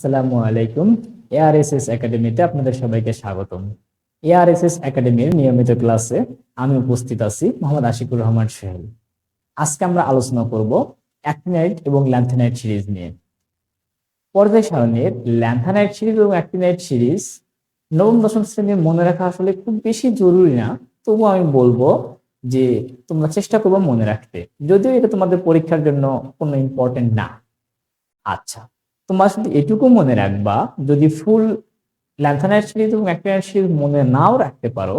আসসালামু আলাইকুম। এআরএসএস একাডেমিতে আপনাদের সবাইকে স্বাগতম। এআরএসএস একাডেমির নিয়মিত ক্লাসে আমি উপস্থিত আছি মোহাম্মদ আশিকুর রহমান সোহেল। আজকে আমরা আলোচনা করব অ্যাক্টিনাইট এবং ল্যান্থানাইট সিরিজ নিয়ে। পর্যায় সারণীর ল্যান্থানাইট সিরিজ এবং অ্যাক্টিনাইট সিরিজ নবম, দশম শ্রেণির মনে রাখা আসলে খুব বেশি জরুরি না। তবু আমি বলব যে তোমরা চেষ্টা করব মনে রাখতে। যদিও এটা তোমাদের পরীক্ষার জন্য কোনো ইম্পর্টেন্ট না। আচ্ছা তোমরা শুধু এটুকু মনে রাখবা, যদি ফুল ল্যান্থানাইট সিরিজ এবং অ্যাক্টিনাইট সিরিজ মনে নাও রাখতে পারো,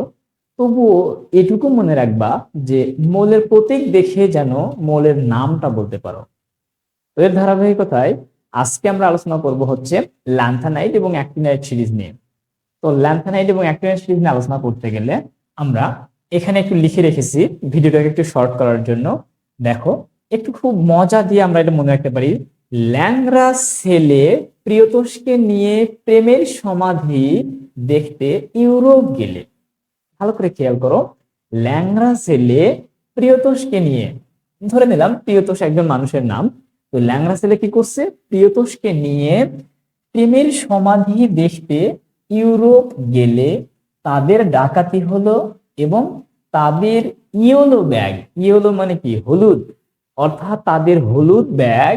তবুও এটুকু মনে রাখবা যে মৌলের প্রতীক দেখে যেন মৌলের নামটা বলতে পারো। এর ধারাবাহিকতায় আজকে আমরা আলোচনা করব হচ্ছে ল্যান্থানাইট এবং অ্যাক্টিনাইট সিরিজ নিয়ে। তো ল্যান্থানাইট এবং অ্যাক্টিনাইট সিরিজ নিয়ে আলোচনা করতে গেলে আমরা এখানে একটু লিখে রেখেছি, ভিডিওটাকে একটু শর্ট করার জন্য। দেখো, একটু খুব মজা দিয়ে আমরা এটা মনে রাখতে পারি। ল্যাংরা ছেলে প্রিয়তোষকে নিয়ে প্রেমের সমাধি দেখতে ইউরোপ গেলে। ভালো করে খেয়াল করো ল্যাংরা ছেলে প্রিয়তোষকে নিয়ে, ধরে নিলাম প্রিয়তোষ একজন মানুষের নাম, তো ল্যাংরা ছেলে কি করছে? প্রিয়তোষকে নিয়ে প্রেমের সমাধি দেখতে ইউরোপ গেলে তাদের ডাকাতি হলো এবং তাদের ইয়েলো ব্যাগ, ইয়েলো মানে কি? হলুদ, অর্থাৎ তাদের হলুদ ব্যাগ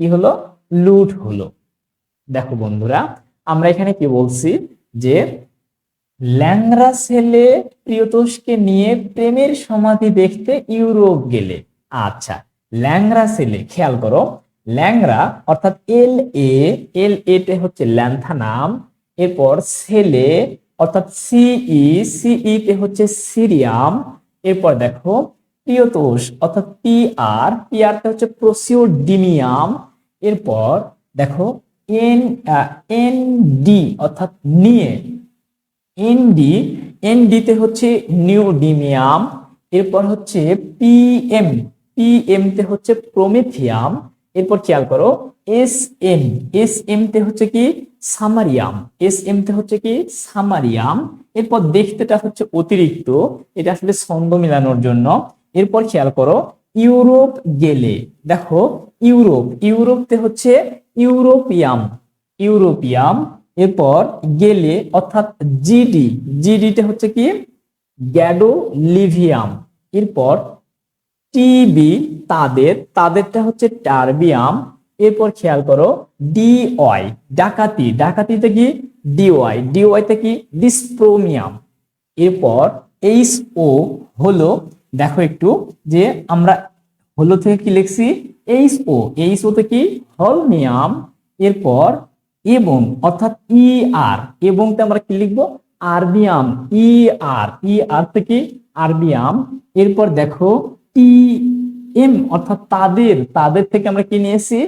কি হলো? লুট হলো। দেখো বন্ধুরা, আমরা এখানে কি বলছি? যে ল্যাংরা ছেলে প্রিয়তোষকে নিয়ে প্রেমের সমাধি দেখতে ইউরোপ গেলে। আচ্ছা ল্যাংরা ছেলে, খেয়াল করো ল্যাংরা অর্থাৎ এল এ এল এ এতে হচ্ছে ল্যান্থা নাম, এরপর ছেলে অর্থাৎ সিই সিই তে হচ্ছে সিরিয়াম, এরপর দেখো, প্রিয়তোষ অর্থাৎ পি আর পি আর তে হচ্ছে প্রসিওডিমিয়াম এরপর দেখো এন এন ডি, অর্থাৎ নিয়ে। এনডি এনডি তে হচ্ছে নিউডিমিয়াম, এরপর হচ্ছে পিএম পিএম তে হচ্ছে প্রোমেথিয়াম, এরপর খেয়াল করো এস এম এস এম তে হচ্ছে কি সামারিয়াম এস এম তে হচ্ছে কি সামারিয়াম, এরপর দেখতেটা হচ্ছে অতিরিক্ত, এটা আসলে ছন্দ মিলানোর জন্য। এরপর খেয়াল করো ইউরোপ গেলে, দেখো, ইউরোপ, ইউরোপতে হচ্ছে ইউরোপিয়াম ইউরোপিয়াম, এরপর গেলে অর্থাৎ জিডি, জিডিতে হচ্ছে কি? গ্যাডো লিভিয়াম এরপর টিবি, তাদের, তাদেরটা হচ্ছে টার্বিয়াম, এরপর খেয়াল করো, ডিওয়াই, ডাকাতি, ডাকাতিতে কি? ডিওয়াই, ডিওয়াইতে কি? ডিসপ্রোমিয়াম, এরপর এইচ ও হলো, দেখো একটু, যে আমরা হলো থেকে কি লিখছি? এইচ ও এইচ ও তে কি? হলমিয়াম এরপর এবং অর্থাৎ ই আর এবংতে আমরা কি লিখব? আরবিয়াম ই আর ই আর থেকে আরবিয়াম। এরপর দেখো টি এম অর্থাৎ তাদের তাদের থেকে আমরা কি নিয়েছি?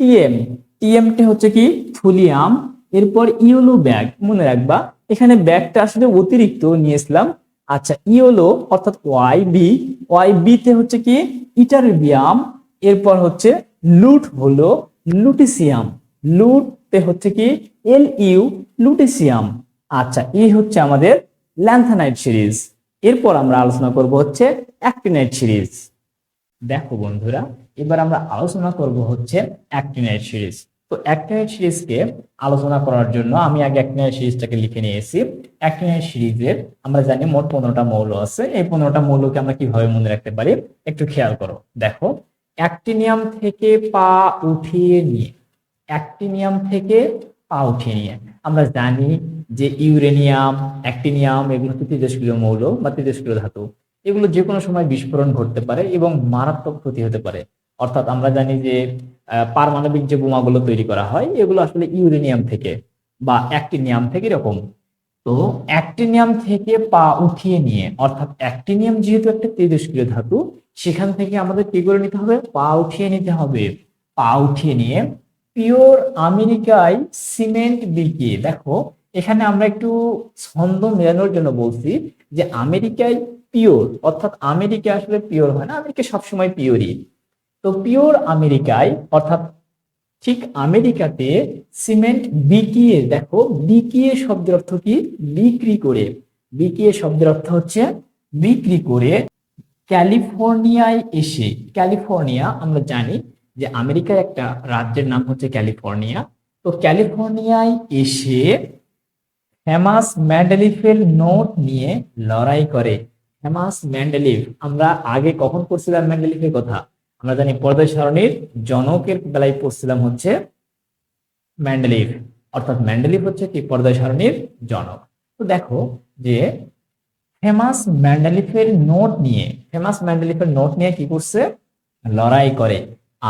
টিএম টিএমটি হচ্ছে কি? থুলিয়াম এরপর ইউলো ব্যাগ, মনে রাখবা, এখানে ব্যাগটা আসলে অতিরিক্ত নিয়েছিলাম। আচ্ছা ইয়োলো অর্থাৎ ওয়াই বি ওয়াই বি তে হচ্ছে কি? ইটারবিয়াম, এরপর হচ্ছে লুট হলো লুটিসিয়াম। লুট তে হচ্ছে কি? L U lutetium. আচ্ছা এই হচ্ছে আমাদের ল্যান্থানাইট সিরিজ। এরপর আমরা আলোচনা করব হচ্ছে অ্যাক্টিনাইট সিরিজ। দেখো বন্ধুরা, এবার আমরা আলোচনা করব হচ্ছে অ্যাক্টিনাইট সিরিজ। তো অ্যাক্টিনাইট সিরিজকে আলোচনা করার জন্য আমি আগে অ্যাক্টিনাইট সিরিজটাকে লিখে নিয়েছি। অ্যাক্টিনাইট সিরিজের আমরা জানি মোট পনেরোটা মৌল আছে। এই পনেরোটা মৌলকে আমরা কীভাবে মনে রাখতে পারি? একটু খেয়াল করো। দেখো, অ্যাক্টিনিয়াম থেকে পা উঠিয়ে নিয়ে, অ্যাক্টিনিয়াম থেকে পা উঠিয়ে নিয়ে, আমরা জানি যে ইউরেনিয়াম, অ্যাক্টিনিয়াম এগুলো তেজস্ক্রিয় মৌল বা তেজস্ক্রিয় ধাতু। এগুলো যে কোনো সময় বিস্ফোরণ ঘটতে পারে এবং মারাত্মক ক্ষতি হতে পারে। অর্থাৎ আমরা জানি যে পারমাণবিক যে বোমাগুলো তৈরি করা হয়, এগুলো আসলে ইউরেনিয়াম থেকে বা অ্যাক্টিনিয়াম থেকে এরকম। তো অ্যাক্টিনিয়াম থেকে পা উঠিয়ে নিয়ে, অর্থাৎ অ্যাক্টিনিয়াম যেহেতু একটা তেজস্ক্রিয় ধাতু, সেখান থেকে আমাদের কি করে নিতে হবে? পা উঠিয়ে নিতে হবে। পা উঠিয়ে নিয়ে পিওর আমেরিকায় সিমেন্ট বিকিয়ে, দেখো, এখানে আমরা একটু ছন্দ মেলানোর জন্য বলছি যে, আমেরিকায় পিওর, অর্থাৎ আমেরিকা আসলে পিওর হয় না, আমেরিকা সবসময় পিওরই। তো পিওর আমেরিকায়, অর্থাৎ ঠিক আমেরিকাতে সিমেন্ট বিকিয়ে, দেখো, বিকিয়ে শব্দের অর্থ কি? বিক্রি করে। বিকিয়ে শব্দের অর্থ হচ্ছে বিক্রি করে। ক্যালিফোর্নিয়ায় এসে, ক্যালিফোর্নিয়া, আমরা জানি যে আমেরিকার একটা রাজ্যের নাম হচ্ছে ক্যালিফোর্নিয়া। তো ক্যালিফোর্নিয়ায় এসে ফেমাস ম্যান্ডেলিফের নোট নিয়ে লড়াই করে। ফেমাস ম্যান্ডেলিফ, আমরা আগে কখন পড়ছিলাম ম্যান্ডেলিফের কথা? আমরা জানি পর্যায় সারণীর জনকের বেলায় পড়ছিলাম হচ্ছে ম্যান্ডেলিফ অর্থাৎ ম্যান্ডেলিফ হচ্ছে কি? পর্যায় সারণীর জনক। তো দেখো যে ফেমাস ম্যান্ডেলিফের নোট নিয়ে, ফেমাস ম্যান্ডেলিফের নোট নিয়ে কি করছে? লড়াই করে।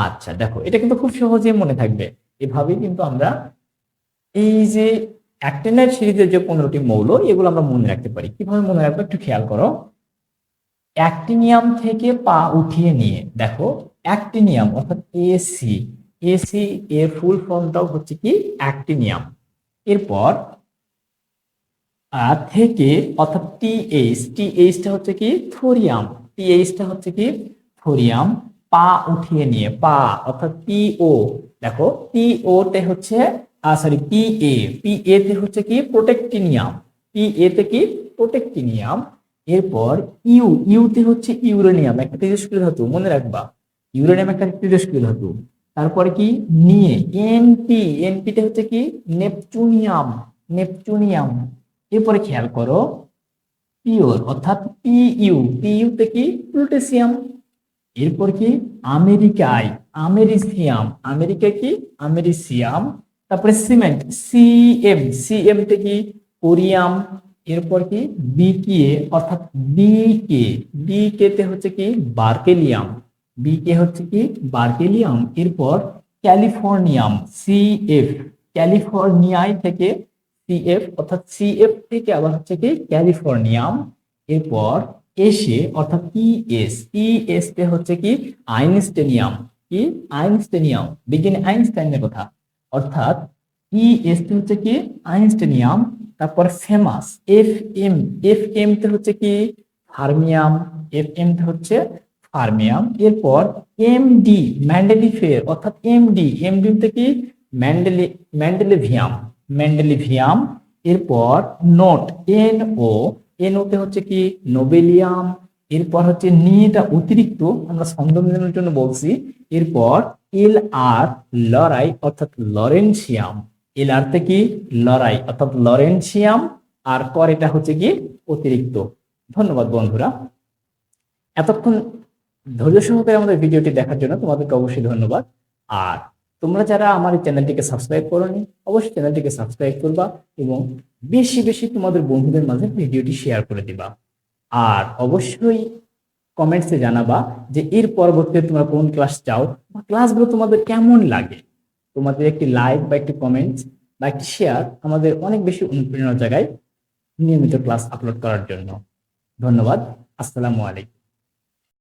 আচ্ছা দেখো, এটা কিন্তু খুব সহজে মনে থাকবে। এভাবেই কিন্তু আমরা এই যে অ্যাক্টিনাইট সিরিজের যে পনেরোটি মৌল, এগুলো আমরা মনে রাখতে পারি। কীভাবে মনে রাখব? একটু খেয়াল করো। অ্যাক্টিনিয়াম থেকে পা উঠিয়ে নিয়ে, দেখো, অ্যাক্টিনিয়াম অর্থাৎ এসি এসি এর ফুল ফর্মটাও হচ্ছে কি? অ্যাক্টিনিয়াম। এরপর থেকে, অর্থাৎ টিএইচ টিএইচটা হচ্ছে কি? থোরিয়াম। টিএইচটা হচ্ছে কি? থোরিয়াম। পা উঠিয়ে নিয়ে, পা, অর্থাৎ পিও দেখো পিও তে হচ্ছে sorry P A P A তে হচ্ছে কি? প্রোটেক্টিনিয়াম। পি এ তে কি? প্রোটেক্টিনিয়াম। এরপর ইউ ইউ তে হচ্ছে ইউরেনিয়াম, একটা তেজস্ক্রিয় ধাতু, মনে রাখবা। ইউরেনিয়াম একটা তেজস্ক্রিয় ধাতু। তারপরে কি? নিয়ে এনপি এনপি তে হচ্ছে কি? Neptunium neptunium. এরপরে খেয়াল করো, পিওর, অর্থাৎ পিইউ। পিইউ তে কি? প্লুটেসিয়াম এরপর কি? আমেরিকায়, আমেরিসিয়াম। আমেরিকা কি? আমেরিসিয়াম। তারপরে সিমেন্ট, সি সিএম সিএম তে কি? কোরিয়াম। এরপর কি? বিকে অর্থাৎ বিকে বিকে তে হচ্ছে কি? বার্কেলিয়াম। বিকে হচ্ছে কি? বার্কেলিয়াম। এরপর ক্যালিফোর্নিয়াম সিএফ ক্যালিফোর্নিয়ায় থেকে সিএফ অর্থাৎ সিএফ থেকে আবার হচ্ছে কি? ক্যালিফোর্নিয়াম। এরপর এসে অর্থাৎ ইএস ইএস তে হচ্ছে কি? আইনস্টেনিয়াম কি? আইনস্টেনিয়াম বিজ্ঞানী আইনস্টাইনের কথা। অর্থাৎ ইএস তে হচ্ছে কি? আইনস্টেনিয়াম তারপর famous F M F M তে হচ্ছে কি? ফার্মিয়াম এফ এম তে হচ্ছে ফার্মিয়াম এরপর এমডি ম্যান্ডেলিফের অর্থাৎ এমডি এমডি তে কি? ম্যান্ডেলি ম্যান্ডেলিভিয়াম ম্যান্ডেলিভিয়াম এরপর নোট এন ও এন ওতে হচ্ছে কি? নোবেলিয়াম এরপর হচ্ছে নিটা অতিরিক্ত, আমরা মিলানোর জন্য বলছি। এরপর এল আর লড়াই, অর্থাৎ লরেন্সিয়াম এল কি? লড়াই, অর্থাৎ লরেন্সিয়াম, আর কর এটা হচ্ছে কি? অতিরিক্ত। ধন্যবাদ বন্ধুরা। এতক্ষণ ধৈর্য সহকারে আমাদের ভিডিওটি দেখার জন্য তোমাদেরকে অবশ্যই ধন্যবাদ। আর তোমরা যারা আমার এই চ্যানেলটিকে সাবস্ক্রাইব করোনি, অবশ্যই চ্যানেলটিকে সাবস্ক্রাইব করবা এবং বেশি বেশি তোমাদের বন্ধুদের মাঝে ভিডিওটি শেয়ার করে দিবা। আর অবশ্যই কমেন্টসে জানাবা যে এর পরবর্তীতে তোমরা কোন ক্লাস চাও বা ক্লাসগুলো তোমাদের কেমন লাগে। তোমাদের একটি লাইক বা একটি কমেন্ট বা একটি শেয়ার আমাদের অনেক বেশি অনুপ্রেরণার জায়গায় নিয়মিত ক্লাস আপলোড করার জন্য। ধন্যবাদ। আসসালামু আলাইকুম।